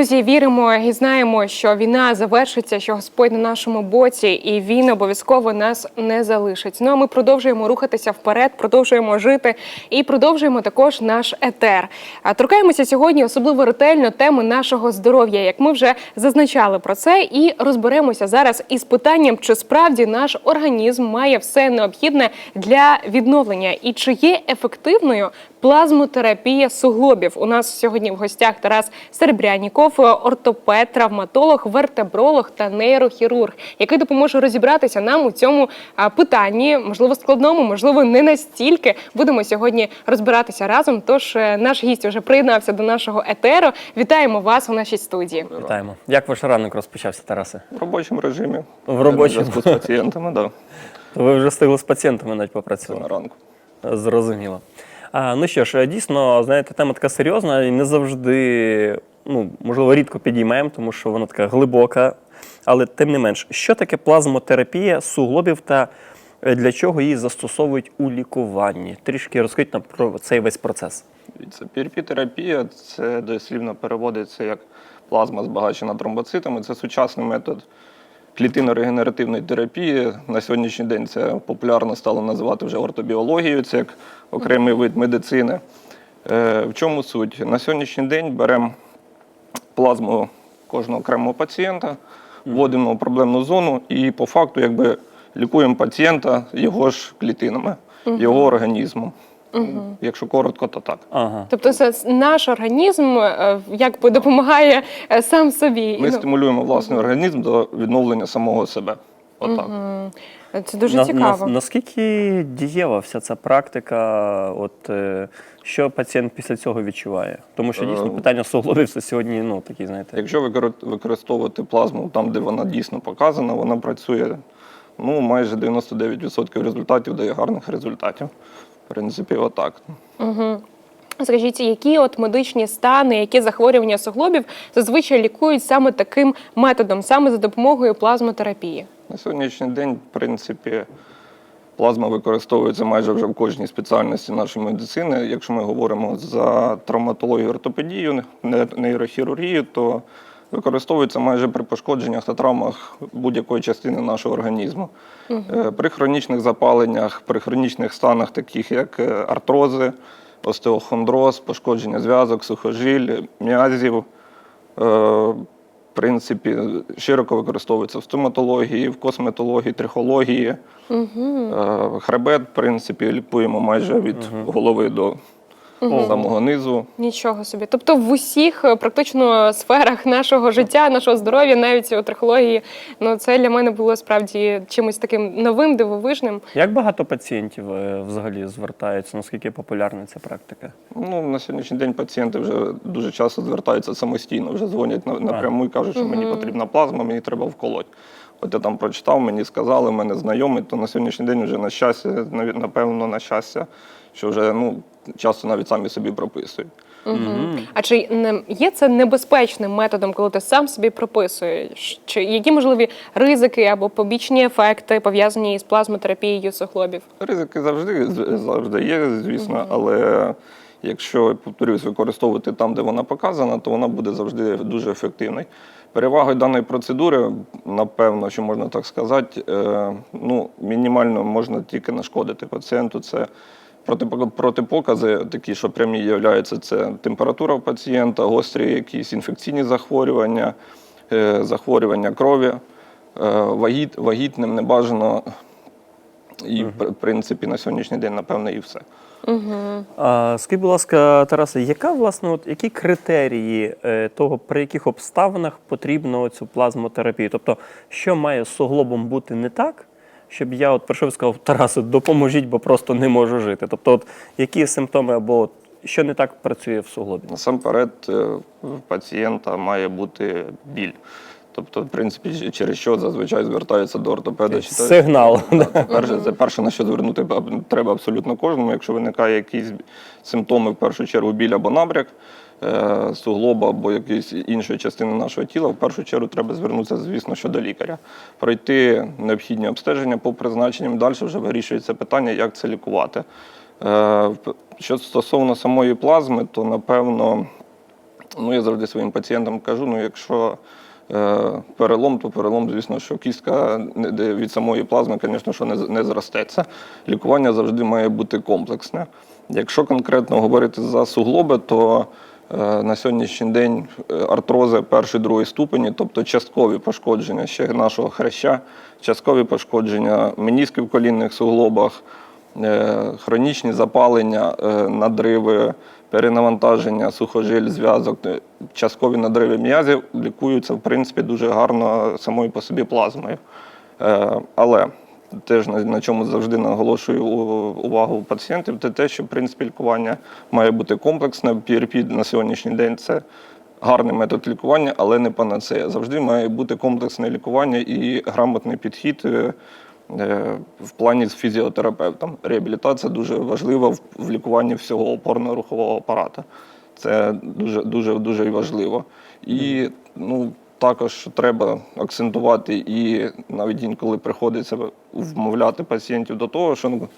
Друзі, віримо і знаємо, що війна завершиться, що Господь на нашому боці, і він обов'язково нас не залишить. Ну а ми продовжуємо рухатися вперед, продовжуємо жити і продовжуємо також наш етер. Торкаємося сьогодні особливо ретельно теми нашого здоров'я, як ми вже зазначали про це, і розберемося зараз із питанням, чи справді наш організм має все необхідне для відновлення, і чи є ефективною плазмотерапія суглобів. У нас сьогодні в гостях Тарас Серебряніков, ортопед, травматолог, вертебролог та нейрохірург, який допоможе розібратися нам у цьому питанні, можливо, складному, можливо, не настільки. Будемо сьогодні розбиратися разом. Тож е, наш гість вже приєднався до нашого етеру. Вітаємо вас у нашій студії. Вітаємо. Як ваш ранок розпочався, Тарасе? В робочому режимі. В робочому. Зв'язку з пацієнтами, да. То ви вже встигли з пацієнтами навіть Це на ранку. Зрозуміло. А, ну що ж, дійсно, знаєте, тема така серйозна і не завжди, ну, можливо, рідко підіймаємо, тому що вона така глибока. Але тим не менш, що таке плазмотерапія суглобів та е, для чого її застосовують у лікуванні? Трішки розкажіть нам про цей весь процес. Це PRP-терапія, це дослівно переводиться як плазма збагачена тромбоцитами. Це сучасний метод клітинно-регенеративної терапії. На сьогоднішній день це популярно стало називати вже ортобіологією, це як окремий вид медицини. Е, В чому суть? На сьогоднішній день беремо плазму кожного окремого пацієнта, вводимо в проблемну зону і по факту якби лікуємо пацієнта його ж клітинами, його організмом. Якщо коротко, то так. Ага. Тобто, це наш організм е, якби допомагає е, сам собі. Ми Ну, стимулюємо власний організм до відновлення самого себе. Отак. Це дуже На- цікаво. на- наскільки дієва вся ця практика? От е, що пацієнт після цього відчуває? Тому що дійсно Е, питання суглобів це сьогодні, ну такі, знаєте. Якщо використовувати плазму там, де вона дійсно показана, вона працює ну, майже 99% результатів дає гарних результатів. В принципі, отак. Скажіть, які от медичні стани, які захворювання суглобів зазвичай лікують саме таким методом, саме за допомогою плазмотерапії? На сьогоднішній день, в принципі, плазма використовується майже вже в кожній спеціальності нашої медицини. Якщо ми говоримо за травматологію, ортопедію, не- нейрохірургію, то використовується майже при пошкодженнях та травмах будь-якої частини нашого організму. Е, При хронічних запаленнях, при хронічних станах, таких як е, артрози, остеохондроз, пошкодження зв'язок, сухожиль, м'язів. Е, В принципі, широко використовується в стоматології, в косметології, трихології. Е, Хребет, в принципі, ліпуємо майже від голови до самого низу. Нічого собі. Тобто в усіх е, практично сферах нашого життя, нашого здоров'я, навіть у трихології, ну це для мене було справді чимось таким новим, дивовижним. Як багато пацієнтів е, взагалі звертаються? Наскільки популярна ця практика? Ну, на сьогоднішній день пацієнти вже дуже часто звертаються самостійно, вже дзвонять на- напряму і кажуть, що мені потрібна плазма, мені треба вколоть. От я там прочитав, мені сказали, мене знайомий, то на сьогоднішній день вже на щастя, напевно, на щастя, що вже ну, часто навіть самі собі прописують. А чи не є це небезпечним методом, коли ти сам собі прописуєш? Чи які можливі ризики або побічні ефекти пов'язані з плазмотерапією суглобів? Ризики завжди завжди є, звісно, але якщо повторюсь, використовувати там, де вона показана, то вона буде завжди дуже ефективною. Перевагою даної процедури, напевно, що можна так сказати, е, ну, мінімально можна тільки нашкодити пацієнту. Це протипокази, такі, що прямі являються, це температура у пацієнта, гострі якісь інфекційні захворювання, е, захворювання крові, е, вагіт, вагітним не бажано і, в принципі, на сьогоднішній день, напевне, і все. А, скажіть, будь ласка, Тарасе, яка власне, от які критерії е, того, при яких обставинах потрібно цю плазмотерапію? Тобто, що має з суглобом бути не так, щоб я от прийшов і сказав, Тарасе, допоможіть, бо просто не можу жити. Тобто, от, які симптоми або от, що не так працює в суглобі? Насамперед, е, в пацієнта має бути біль. Тобто, в принципі, через що зазвичай звертаються до ортопеда. чи Сигнал. Це перше, це перше, на що звернути треба абсолютно кожному. Якщо виникає якісь симптоми, в першу чергу біль або набряк е, суглоба або якоїсь іншої частини нашого тіла, в першу чергу треба звернутися, звісно, що до лікаря. Пройти необхідні обстеження по призначенням. Далі вже вирішується питання, як це лікувати. Е, Що стосовно самої плазми, то напевно Ну, я завжди своїм пацієнтам кажу: ну, якщо перелом, то перелом, звісно, що кістка від самої плазми, звісно, що не, зростеться. Лікування завжди має бути комплексне. Якщо конкретно говорити за суглоби, то е, на сьогоднішній день е, артрози першої другої ступені, тобто часткові пошкодження ще нашого хряща, часткові пошкодження менісків в колінних суглобах, е, хронічні запалення, е, надриви, перенавантаження, сухожиль, зв'язок, е, часткові надриви м'язів лікуються, в принципі, дуже гарно самою по собі плазмою. Е, Але теж на, чому завжди наголошую увагу пацієнтів, це те, що в принципі лікування має бути комплексне. PRP на сьогоднішній день це гарний метод лікування, але не панацея. Завжди має бути комплексне лікування і грамотний підхід. Е, В плані з фізіотерапевтом. Реабілітація дуже важлива в, в лікуванні всього опорно-рухового апарату. Це дуже дуже дуже важливо. І ну, також треба акцентувати і навіть інколи приходиться вмовляти пацієнтів до того, що ну,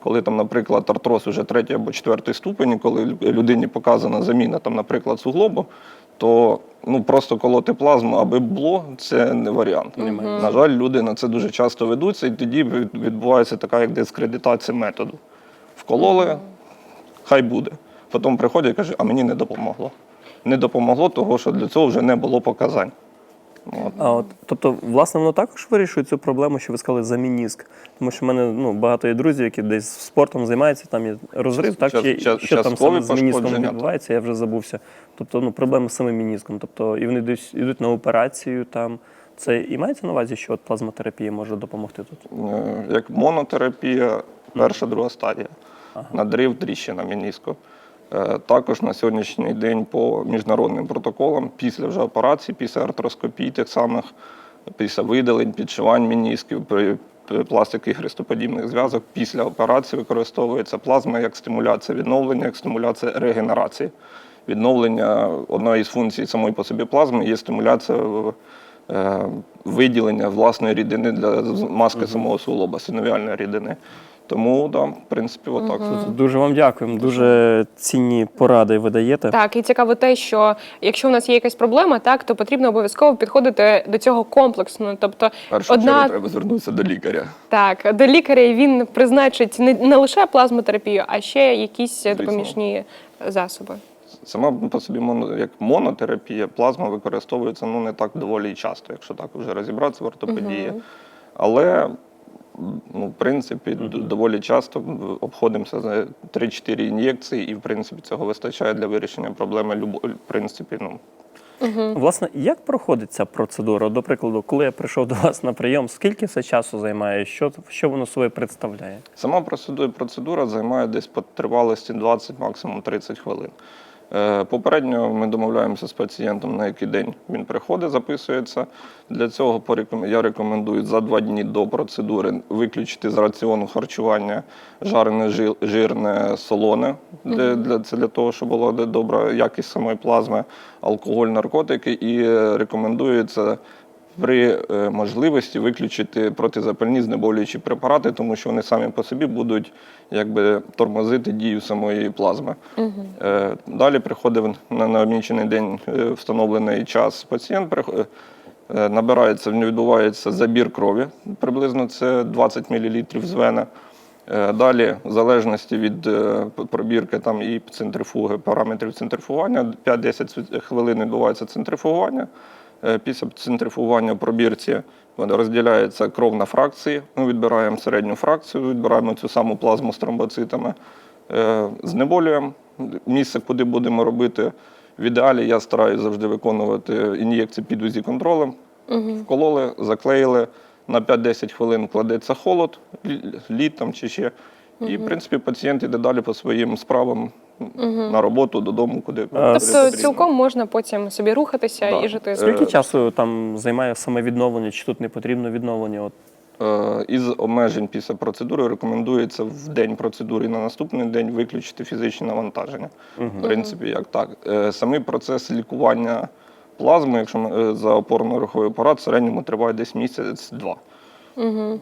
коли там, наприклад, артроз уже третій або четвертий ступені, коли людині показана заміна, там, наприклад, суглобу, то ну просто колоти плазму, аби було, це не варіант. На жаль, люди на це дуже часто ведуться, і тоді відбувається така як дискредитація методу. Вкололи, хай буде. Потім приходять і кажуть, а мені не допомогло. Не допомогло, того, що для цього вже не було показань. От. А от, тобто, власне, воно також вирішує цю проблему, що ви сказали за мініск. Тому що в мене ну, багато є друзів, які десь спортом займаються, там є розрив, так? Час- Чи, час- що там саме з мініском відбувається, я вже забувся. Тобто, ну, проблеми з самим мініском. Тобто, і вони десь йдуть на операцію там. Це і мається на увазі, що от плазмотерапія може допомогти тут? Е, як монотерапія, перша, друга стадія. Надрив, тріщина мініску. Е, Також на сьогоднішній день по міжнародним протоколам, після вже операцій, після артроскопій тих самих, після видалень, підшивань мінісків, пластики хрестоподібних зв'язок, після операції використовується плазма як стимуляція відновлення, як стимуляція регенерації. Відновлення одної з функцій самої по собі плазми є стимуляція е, виділення власної рідини для маски самого суглоба, синовіальної рідини. Тому, да, в принципі, отак. Дуже вам дякуємо. Дуже цінні поради ви даєте. Так, і цікаво те, що якщо у нас є якась проблема, так то потрібно обов'язково підходити до цього комплексно. Тобто, В першу одна чергу треба звернутися до лікаря. так до лікаря і він призначить не, не лише плазмотерапію, а ще якісь допоміжні засоби. Сама по собі моно, як монотерапія, плазма використовується ну, не так доволі часто, якщо так вже розібратися в ортопедії. Але ну, в принципі, доволі часто обходимося за 3-4 ін'єкції, і в принципі цього вистачає для вирішення проблеми любо, в принципі, ну, Власне, як проходить ця процедура? До прикладу, коли я прийшов до вас на прийом, скільки це часу займає? Що, що воно собою представляє? Сама процедура, процедура займає десь по тривалості 20, максимум 30 хвилин. Е, Попередньо ми домовляємося з пацієнтом, на який день він приходить, записується. Для цього я рекомендую за два дні до процедури виключити з раціону харчування жарене жирне солоне. Для, це для того, щоб була добра якість самої плазми, алкоголь, наркотики. І рекомендується при е, можливості виключити протизапальні знеболюючі препарати, тому що вони самі по собі будуть якби тормозити дію самої плазми. Е, Далі приходить на намічений день е, встановлений час пацієнт. Набирається, відбувається забір крові, приблизно це 20 мл з вени. Е, Далі, в залежності від пробірки там і центрифуги, параметрів центрифугування, 5-10 хвилин відбувається центрифугування. Е, Після центрифугування в пробірці розділяється кров на фракції. Ми відбираємо середню фракцію, відбираємо цю саму плазму з тромбоцитами, е, знеболюємо. Місце, куди будемо робити. В ідеалі я стараюся завжди виконувати ін'єкції під УЗІ контролем. Вкололи, заклеїли. На 5-10 хвилин кладеться холод, лі- лід там чи ще. І, в принципі, пацієнт іде далі по своїм справам на роботу, додому, куди, куди Тобто цілком можна потім собі рухатися Да. і жити. Скільки Е, часу там займає саме відновлення, чи тут не потрібно відновлення? От Е, Із обмежень після процедури рекомендується в день процедури і на наступний день виключити фізичні навантаження. В принципі, як так. Е, Самий процес лікування плазми, якщо ми, е, за опорно-руховий апарат, в середньому триває десь місяць-два.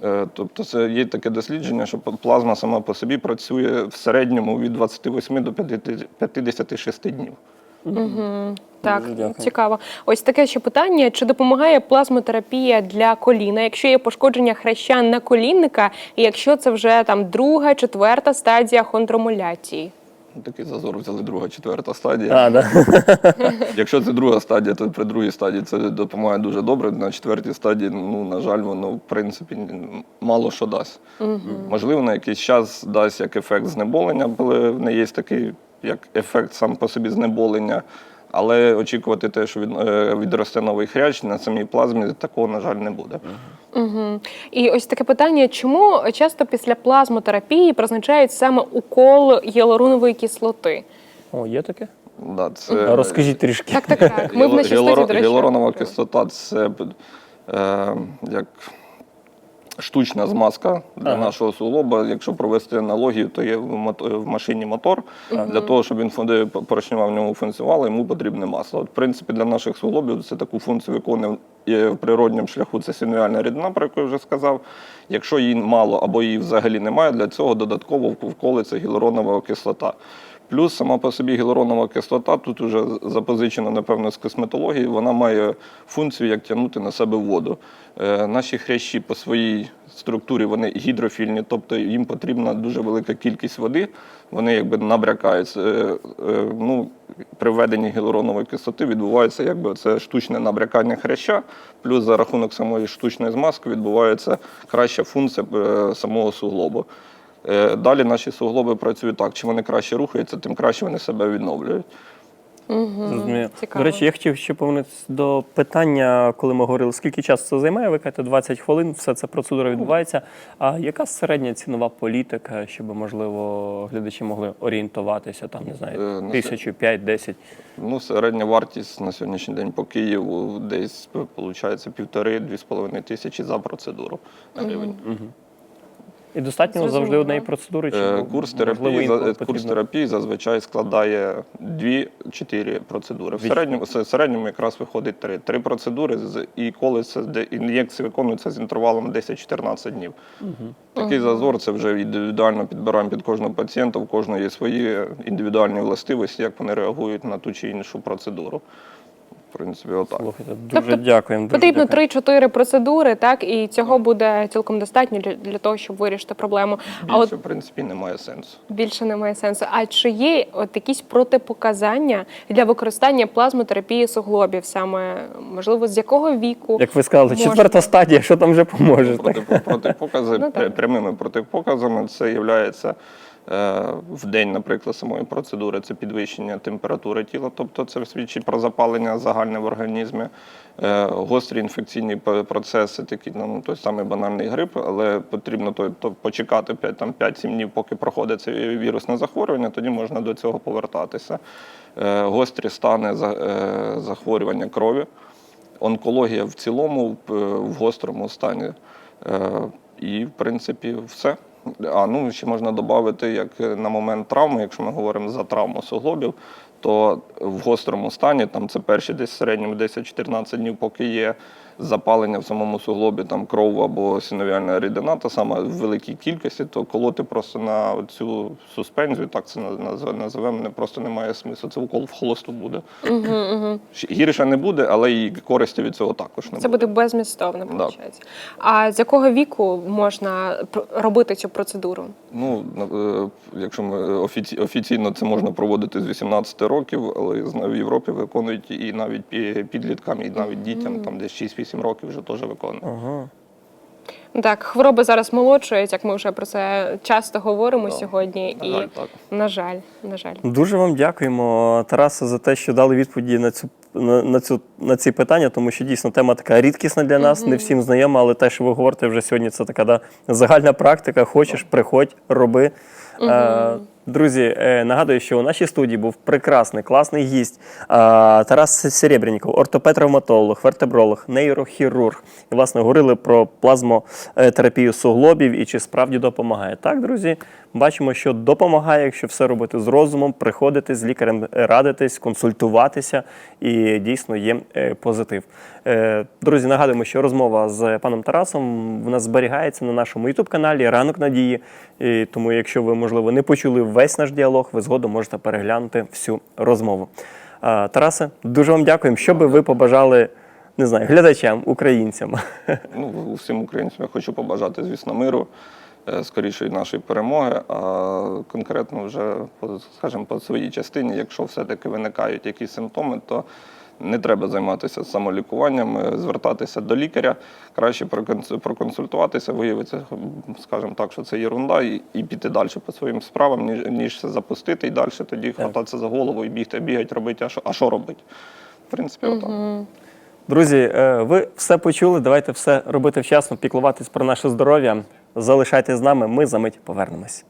Е, Тобто це є таке дослідження, що плазма сама по собі працює в середньому від 28 до 50 56 днів. Так, дякую. цікаво. Ось таке ще питання: чи допомагає плазмотерапія для коліна, якщо є пошкодження хряща наколінника, і якщо це вже там друга, четверта стадія хондромуляції? Такий зазор взяли друга, четверта стадія. А, да. Якщо це друга стадія, то при другій стадії це допомагає дуже добре. На четвертій стадії, ну на жаль, воно в принципі мало що дасть. Можливо, на якийсь час дасть як ефект знеболення, але не є такий як ефект сам по собі знеболення. Але очікувати те, що від, е, відросте новий хрящ на самій плазмі, такого, на жаль, не буде. Угу. І ось таке питання: чому часто після плазмотерапії призначають саме укол гіалуронової кислоти? О, є таке? Да, це, Розкажіть трішки. Так, так, так. Ми в нашій студії, до речі, Гіалуронова кислота це е, як штучна змазка для Ага. нашого суглоба. Якщо провести аналогію, то є в, машині мотор. Для того, щоб він фунди- в ньому функціонувала, йому потрібне масло. От, в принципі, для наших суглобів це таку функцію виконує в природньому шляху. Це синуальна рідина, про яку я вже сказав. Якщо її мало або її взагалі немає, для цього додатково вколиться гіалуронова кислота. Плюс сама по собі гіалуронова кислота, тут вже запозичена, напевно, з косметології, вона має функцію як тягнути на себе воду. Е, наші хрящі по своїй структурі вони гідрофільні, тобто їм потрібна дуже велика кількість води, вони якби набрякаються. Е, е, ну, при введенні гіалуронової кислоти відбувається якби це штучне набрякання хряща, плюс за рахунок самої штучної змазки відбувається краща функція е, самого суглобу. Е, Далі наші суглоби працюють так, чим вони краще рухаються, тим краще вони себе відновлюють. Цікаво. До речі, я хотів ще повернутися до питання, коли ми говорили, скільки часу це займає, ви кажете, 20 хвилин, все це процедура відбувається. А яка середня цінова політика, щоб, можливо, глядачі могли орієнтуватися, там, не Е, знаю, тисячу, п'ять, десять? Ну, середня вартість на сьогоднішній день по Києву десь виходить півтори-дві з половиною тисячі за процедуру на гривень. І достатньо завжди Зрозуміло. однієї процедури? Чи, Е, Курс терапії, курс терапії зазвичай складає 2-4 процедури. В середньому, в середньому якраз виходить 3. Три процедури, з- і коли це де ін'єкції виконуються з інтервалом 10-14 днів. Такий зазор це вже індивідуально підбираємо під кожного пацієнта, у кожного є свої індивідуальні властивості, як вони реагують на ту чи іншу процедуру. Принципі, отак. Слухайте, дуже Тобто дякуємо. Дуже Потрібно дякуємо. 3-4 процедури, так і цього буде цілком достатньо для, для того, щоб вирішити проблему. А Більше, от в принципі, немає сенсу. більше немає сенсу. А чи є от якісь протипоказання для використання плазмотерапії суглобів, саме можливо, з якого віку? Як ви сказали, можна? четверта стадія, що там вже поможе? Проти, протипокази, Ну, так. прямими протипоказами це є в день, наприклад, самої процедури це підвищення температури тіла, тобто це свідчить про запалення загальне в організмі, Е, гострі інфекційні процеси, такі ну, той самий банальний грип, але потрібно то, то почекати 5, там, 5-7 днів, поки проходить це вірусне захворювання, тоді можна до цього повертатися. Е, Гострі стани е, захворювання крові онкологія в цілому в, гострому стані. Е, І, в принципі, все. А ну ще можна додати, як на момент травми, якщо ми говоримо за травму суглобів, то в гострому стані, там це перші десь в середньому 10-14 днів, поки є запалення в самому суглобі, там кров або синовіальна рідина, та саме в великій кількості, то колоти просто на цю суспензію, так це наз- називемо, не просто немає смислу. Це укол в холосту буде. Гірше не буде, але і користі від цього також не Це буде. буде безмістовно, виходить. А з якого віку можна робити цю процедуру? Ну, е, якщо ми офіці- офіційно це можна проводити з 18 років, але в Європі виконують і навіть підліткам, і навіть дітям, там десь 6-8 років вже теж виконують. Ага. Так, хвороби зараз молодшують, як ми вже про це часто говоримо сьогодні. На І жаль, так. на жаль, на жаль. Дуже вам дякуємо, Тарасе, за те, що дали відповіді на цю на, на цю на ці питання, тому що дійсно тема така рідкісна для нас, не всім знайома, але те, що ви говорите вже сьогодні, це така да, загальна практика. Хочеш, приходь, роби. Е, Друзі, е, нагадую, що у нашій студії був прекрасний, класний гість Тарас Серебряніков, ортопед-травматолог, вертебролог, нейрохірург. І, власне, говорили про плазмотерапію суглобів і чи справді допомагає. Так, друзі, бачимо, що допомагає, якщо все робити з розумом, приходити з лікарем, радитись, консультуватися, і дійсно є е, позитив. Е, Друзі, нагадуємо, що розмова з паном Тарасом в нас зберігається на нашому youtube каналі Ранок Надії. І тому, якщо ви, можливо, не почули весь наш діалог, ви згодом можете переглянути всю розмову. Тарасе, дуже вам дякуємо. Що би ви побажали, не знаю, глядачам, українцям? Ну, всім українцям я хочу побажати, звісно, миру, е, скорішої нашої перемоги. А конкретно вже, скажімо, по своїй частині, якщо все-таки виникають якісь симптоми, то не треба займатися самолікуванням, е, звертатися до лікаря, краще проконсультуватися, виявити, скажімо так, що це єрунда, і, і піти далі по своїм справам, ніж, ніж це запустити і далі тоді хвататися за голову і бігти, бігати, робити, а що, а що робити? В принципі, отак. Друзі, е, ви все почули. Давайте все робити вчасно, піклуватись про наше здоров'я. Залишайтесь з нами. Ми за мить повернемось.